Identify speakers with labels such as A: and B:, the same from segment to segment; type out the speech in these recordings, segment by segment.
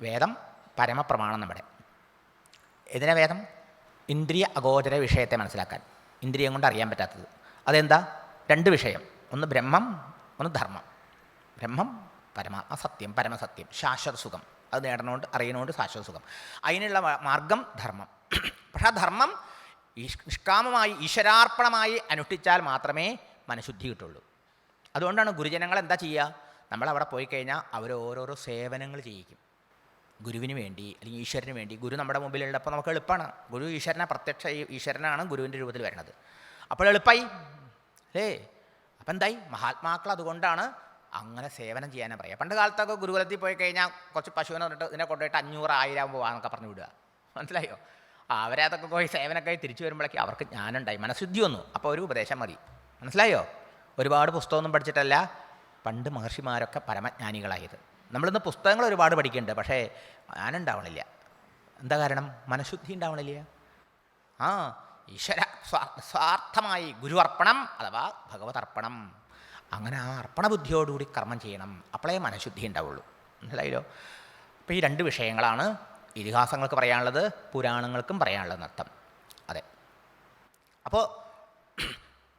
A: വേദം പരമപ്രമാണം നമ്മുടെ എതിനെ വേദം? ഇന്ദ്രിയ അഗോചര വിഷയത്തെ മനസ്സിലാക്കാൻ. ഇന്ദ്രിയം കൊണ്ട് അറിയാൻ പറ്റാത്തത്. അതെന്താ? രണ്ട് വിഷയം. ഒന്ന് ബ്രഹ്മം ഒന്ന് ധർമ്മം. ബ്രഹ്മം പരമാത്മ സത്യം പരമസത്യം ശാശ്വത സുഖം. അത് നേടണോണ്ട് അറിയണോണ്ട് ശാശ്വത സുഖം. അതിനുള്ള മാർഗം ധർമ്മം. പക്ഷെ ആ ധർമ്മം നിഷ്കാമമായി ഈശ്വരാർപ്പണമായി അനുഷ്ഠിച്ചാൽ മാത്രമേ മനഃശുദ്ധി കിട്ടുള്ളൂ. അതുകൊണ്ടാണ് ഗുരുജനങ്ങൾ എന്താ ചെയ്യുക? നമ്മളവിടെ പോയി കഴിഞ്ഞാൽ അവർ ഓരോരോ സേവനങ്ങൾ ചെയ്യിക്കും. ഗുരുവിന് വേണ്ടി അല്ലെങ്കിൽ ഈശ്വരന് വേണ്ടി. ഗുരു നമ്മുടെ മുമ്പിലുള്ളപ്പോൾ നമുക്ക് എളുപ്പമാണ്. ഗുരു ഈശ്വരനെ പ്രത്യക്ഷ ഈശ്വരനാണ് ഗുരുവിന്റെ രൂപത്തിൽ വരുന്നത്. അപ്പോൾ എളുപ്പമായി അല്ലേ അപ്പം എന്തായി? മഹാത്മാക്കൾ അതുകൊണ്ടാണ് അങ്ങനെ സേവനം ചെയ്യാനാണ് പറയുക. പണ്ട് കാലത്തൊക്കെ ഗുരുകുലത്തിൽ പോയി കഴിഞ്ഞാൽ കുറച്ച് പശുവിനെ പറഞ്ഞിട്ട് ഇതിനെ കൊണ്ടുപോയിട്ട് അഞ്ഞൂറ് ആയിരം പോവാന്നൊക്കെ പറഞ്ഞു വിടുക. മനസ്സിലായോ? അവരെ അതൊക്കെ പോയി സേവനമൊക്കെ തിരിച്ചു വരുമ്പോഴേക്ക് അവർക്ക് ജ്ഞാനുണ്ടായി മനഃശുദ്ധി വന്നു. അപ്പോൾ ഒരു ഉപദേശം മതി. മനസ്സിലായോ? ഒരുപാട് പുസ്തകമൊന്നും പഠിച്ചിട്ടല്ല. പണ്ട് മഹർഷിമാരൊക്കെ പരമജ്ഞാനികളായത്. നമ്മളിന്ന് പുസ്തകങ്ങൾ ഒരുപാട് പഠിക്കുന്നുണ്ട് പക്ഷേ ഞാനുണ്ടാവണില്ല. എന്താ കാരണം? മനഃശുദ്ധി ഉണ്ടാവണില്ല. ആ ഈശ്വര സ്വാ- സ്വാർത്ഥമായി ഗുരുവർപ്പണം അഥവാ ഭഗവതർപ്പണം. അങ്ങനെ ആ അർപ്പണ ബുദ്ധിയോടുകൂടി കർമ്മം ചെയ്യണം. അപ്പോഴേ മനഃശുദ്ധി ഉണ്ടാവുള്ളൂ. മനസ്സിലായില്ലോ? അപ്പോൾ ഈ രണ്ട് വിഷയങ്ങളാണ് ഇതിഹാസങ്ങൾക്ക് പറയാനുള്ളത് പുരാണങ്ങൾക്കും പറയാനുള്ളത് അർത്ഥം. അതെ. അപ്പോൾ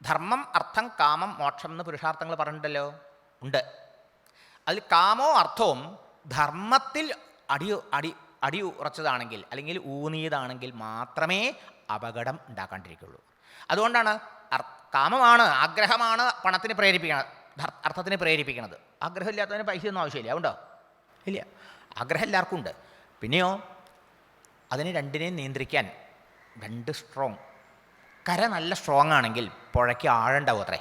A: ധർമ്മം അർത്ഥം കാമം മോക്ഷം എന്ന് പുരുഷാർത്ഥങ്ങൾ പറഞ്ഞിട്ടുണ്ടല്ലോ? ഉണ്ട്. അതിൽ കാമോ അർത്ഥവും ധർമ്മത്തിൽ അടി അടി അടി ഉറച്ചതാണെങ്കിൽ അല്ലെങ്കിൽ ഊന്നിയതാണെങ്കിൽ മാത്രമേ അപകടം ഉണ്ടാക്കാണ്ടിരിക്കുള്ളൂ. അതുകൊണ്ടാണ് കാമമാണ് ആഗ്രഹമാണ് പണത്തിന് പ്രേരിപ്പിക്കുന്നത് അർത്ഥത്തിന് പ്രേരിപ്പിക്കുന്നത് ആഗ്രഹമില്ലാത്തതിന് പൈസ ഒന്നും ആവശ്യമില്ല ഉണ്ടോ ഇല്ല. ആഗ്രഹം എല്ലാവർക്കും ഉണ്ട്. പിന്നെയോ അതിനെ രണ്ടിനെയും നിയന്ത്രിക്കാൻ രണ്ട് സ്ട്രോങ് കര നല്ല സ്ട്രോങ് ആണെങ്കിൽ പുഴയ്ക്ക് ആഴുണ്ടാവും അത്രേ.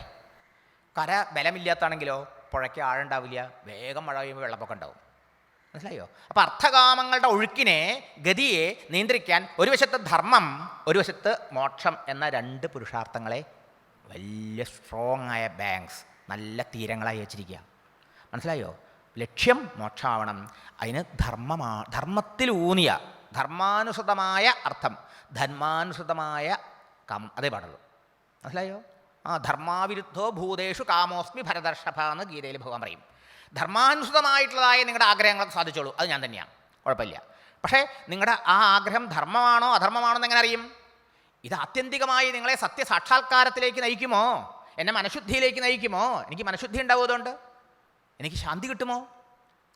A: കര ബലമില്ലാത്താണെങ്കിലോ പുഴയ്ക്ക് ആഴുണ്ടാവില്ല വേഗം മഴ പെയ്യുമ്പോൾ വെള്ളപ്പൊക്കം ഉണ്ടാവും. മനസ്സിലായോ? അപ്പോൾ അർത്ഥകാമങ്ങളുടെ ഒഴുക്കിനെ ഗതിയെ നിയന്ത്രിക്കാൻ ഒരു വശത്ത് ധർമ്മം ഒരു വശത്ത് മോക്ഷം എന്ന രണ്ട് പുരുഷാർത്ഥങ്ങളെ വലിയ സ്ട്രോങ് ആയ ബാങ്ക്സ് നല്ല തീരങ്ങളായി വെച്ചിരിക്കുക. മനസ്സിലായോ? ലക്ഷ്യം മോക്ഷാവണം അതിന് ധർമ്മമാ ധർമ്മത്തിലൂന്നിയ ധർമാനുസൃതമായ അർത്ഥം ധർമാനുസൃതമായ കാമം അതേ പാടുള്ളൂ. മനസ്സിലായോ? ആ ധർമാവിരുദ്ധോ ഭൂതേഷു കാമോസ്മി ഭരദർഷഭ എന്ന് ഗീതയിൽ ഭഗവാൻ പറയും. ധർമാനുസൃതമായിട്ടുള്ളതായ നിങ്ങളുടെ ആഗ്രഹങ്ങളൊക്കെ സാധിച്ചോളൂ. അത് ഞാൻ തന്നെയാണ് കുഴപ്പമില്ല. പക്ഷേ നിങ്ങളുടെ ആ ആഗ്രഹം ധർമ്മമാണോ അധർമ്മമാണോ എന്ന് എങ്ങനെ അറിയും? ഇത് ആത്യന്തികമായി നിങ്ങളെ സത്യസാക്ഷാത്കാരത്തിലേക്ക് നയിക്കുമോ? എന്നെ മനഃശുദ്ധിയിലേക്ക് നയിക്കുമോ? എനിക്ക് മനഃശുദ്ധി ഉണ്ടാവും അതുകൊണ്ട്? എനിക്ക് ശാന്തി കിട്ടുമോ?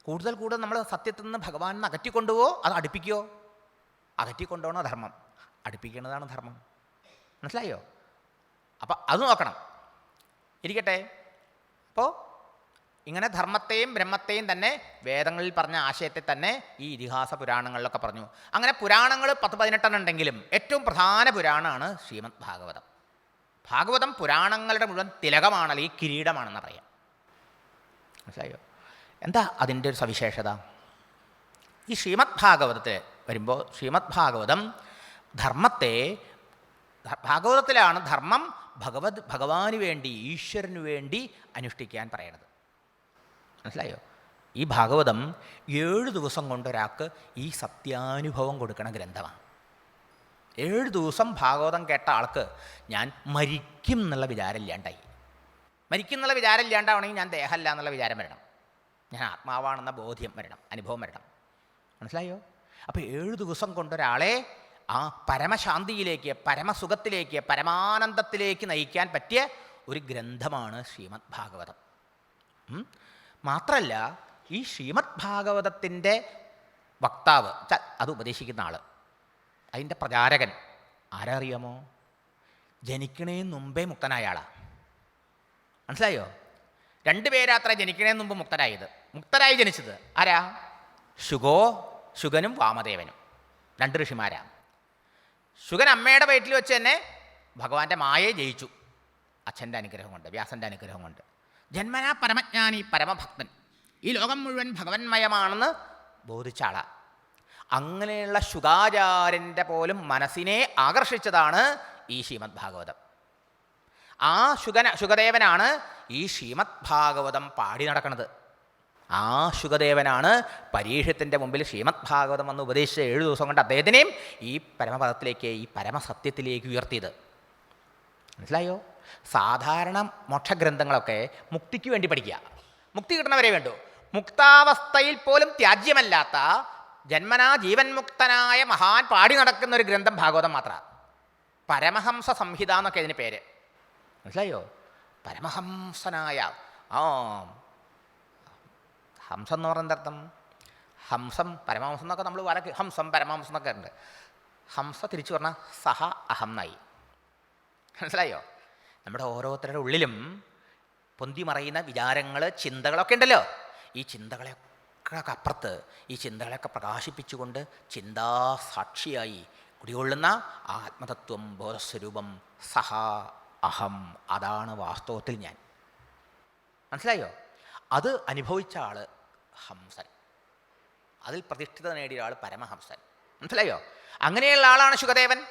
A: കൂടുതൽ കൂടുതൽ നമ്മൾ സത്യത്തിൽ നിന്ന് ഭഗവാനെ അകറ്റിക്കൊണ്ടുവോ? അത് അടുപ്പിക്കുമോ അകറ്റിക്കൊണ്ടുപോകണോ ധർമ്മം? അടുപ്പിക്കേണ്ടതാണ് ധർമ്മം. മനസ്സിലായോ? അപ്പം അത് നോക്കണം. ഇരിക്കട്ടെ. അപ്പോൾ ഇങ്ങനെ ധർമ്മത്തെയും ബ്രഹ്മത്തെയും തന്നെ വേദങ്ങളിൽ പറഞ്ഞ ആശയത്തെ തന്നെ ഈ ഇതിഹാസ പുരാണങ്ങളിലൊക്കെ പറഞ്ഞു. അങ്ങനെ പുരാണങ്ങൾ പത്ത് പതിനെട്ടെണ്ണം ഉണ്ടെങ്കിലും ഏറ്റവും പ്രധാന പുരാണമാണ് ശ്രീമദ് ഭാഗവതം. ഭാഗവതം പുരാണങ്ങളുടെ മുഴുവൻ തിലകമാണ് അല്ലെങ്കിൽ കിരീടമാണെന്ന് പറയാം. മനസ്സിലായോ? എന്താ അതിന്റെ ഒരു സവിശേഷത? ഈ ശ്രീമദ് ഭാഗവതത്തിൽ വരുമ്പോൾ ശ്രീമദ് ഭാഗവതം ധർമ്മത്തെ ഭാഗവതത്തിലാണ് ധർമ്മം ഭഗവത് ഭഗവാന് വേണ്ടി ഈശ്വരന് വേണ്ടി അനുഷ്ഠിക്കാൻ പറയണത്. മനസ്സിലായോ? ഈ ഭാഗവതം ഏഴ് ദിവസം കൊണ്ട് ഒരാൾക്ക് ഈ സത്യാനുഭവം കൊടുക്കണ ഗ്രന്ഥമാണ്. ഏഴ് ദിവസം ഭാഗവതം കേട്ട ആൾക്ക് ഞാൻ മരിക്കും എന്നുള്ള വിചാരം ഇല്ലാണ്ടായി. മരിക്കും എന്നുള്ള വിചാരം ഇല്ലാണ്ടാവണമെങ്കിൽ ഞാൻ ദേഹമല്ല എന്നുള്ള വിചാരം വരണം. ഞാൻ ആത്മാവാണെന്ന ബോധ്യം വരണം അനുഭവം വരണം. മനസ്സിലായോ? അപ്പോൾ ഏഴ് ദിവസം കൊണ്ടൊരാളെ ആ പരമശാന്തിയിലേക്ക് പരമസുഖത്തിലേക്ക് പരമാനന്ദത്തിലേക്ക് നയിക്കാൻ പറ്റിയ ഒരു ഗ്രന്ഥമാണ് ശ്രീമദ് ഭാഗവതം. മാത്രമല്ല ഈ ശ്രീമദ് ഭാഗവതത്തിന്റെ വക്താവ് അത് ഉപദേശിക്കുന്ന ആൾ അതിന്റെ പ്രചാരകൻ ആരറിയാമോ? ജനിക്കണേ മുമ്പേ മുക്തനായ ആളാണ് മനസ്സിലായോ? രണ്ട് പേരാത്ര ജനിക്കണേ മുമ്പ് മുക്തരായത്. മുക്തരായി ജനിച്ചത് ആരാ? ശുഗോ ശുഗനും വാമദേവനും. രണ്ട് ഋഷിമാരാ. ശുഗൻ അമ്മയുടെ വയറ്റിൽ വെച്ച് തന്നെ ഭഗവാന്റെ മായയെ ജയിച്ചു. അച്ഛന്റെ അനുഗ്രഹം കൊണ്ട് വ്യാസന്റെ അനുഗ്രഹം കൊണ്ട്. ജന്മനാ പരമജ്ഞാനി പരമഭക്തൻ. ഈ ലോകം മുഴുവൻ ഭഗവന്മയമാണെന്ന് ബോധിച്ച ആളാണ് അങ്ങനെയുള്ള ശുഗാചാര്യന്റെ പോലും മനസ്സിനെ ആകർഷിച്ചതാണ് ഈ ശ്രീമദ് ഭാഗവതം ആ ശുഗന ശുഗദേവനാണ് ഈ ശ്രീമദ് ഭാഗവതം പാടി നടക്കുന്നത് ആ ശുഗദേവനാണ് പരീക്ഷത്തിന്റെ മുമ്പിൽ ശ്രീമദ് ഭാഗവതം വന്ന് ഉപദേശിച്ച ഏഴ് ദിവസം കൊണ്ട് അദ്ദേഹത്തിനെയും ഈ പരമപദത്തിലേക്ക് ഈ പരമസത്യത്തിലേക്ക് ഉയർത്തിയത്. മനസ്സിലായോ? സാധാരണ മോക്ഷഗ്രന്ഥങ്ങളൊക്കെ മുക്തിക്ക് വേണ്ടി പഠിക്കുക. മുക്തി കിട്ടണവരെ വേണ്ടു. മുക്താവസ്ഥയിൽ പോലും ത്യാജ്യമല്ലാത്ത ജന്മനാ ജീവൻ മുക്തനായ മഹാൻ പാടി നടക്കുന്ന ഒരു ഗ്രന്ഥം ഭാഗവതം മാത്രമാണ് പരമഹംസ സംഹിത എന്നൊക്കെ ഇതിന് പേര്. മനസ്സിലായോ? പരമഹംസനായ ആ. ഹംസം എന്ന് പറയുന്നത് ഹംസം പരമാംസം എന്നൊക്കെ നമ്മൾ വരക്ക് ഹംസം പരമാംസം എന്നൊക്കെ ഉണ്ട്. ഹംസ തിരിച്ചു പറഞ്ഞാൽ സഹ അഹം നായി മനസ്സിലായോ? നമ്മുടെ ഓരോരുത്തരുടെ ഉള്ളിലും പൊന്തി മറയുന്ന വിചാരങ്ങൾ ചിന്തകളൊക്കെ ഉണ്ടല്ലോ. ഈ ചിന്തകളെയൊക്കെ അപ്പുറത്ത് ഈ ചിന്തകളെയൊക്കെ പ്രകാശിപ്പിച്ചുകൊണ്ട് ചിന്താസാക്ഷിയായി കുടികൊള്ളുന്ന ആത്മതത്വം ബോധസ്വരൂപം സഹ അഹം അതാണ് വാസ്തവത്തിൽ ഞാൻ. മനസ്സിലായോ? അത് അനുഭവിച്ച ആൾ ഹംസൻ. അതിൽ പ്രതിഷ്ഠിത നേടിയ ആൾ പരമഹംസൻ. മനസ്സിലായോ? അങ്ങനെയുള്ള ആളാണ് ശുഗദേവൻ.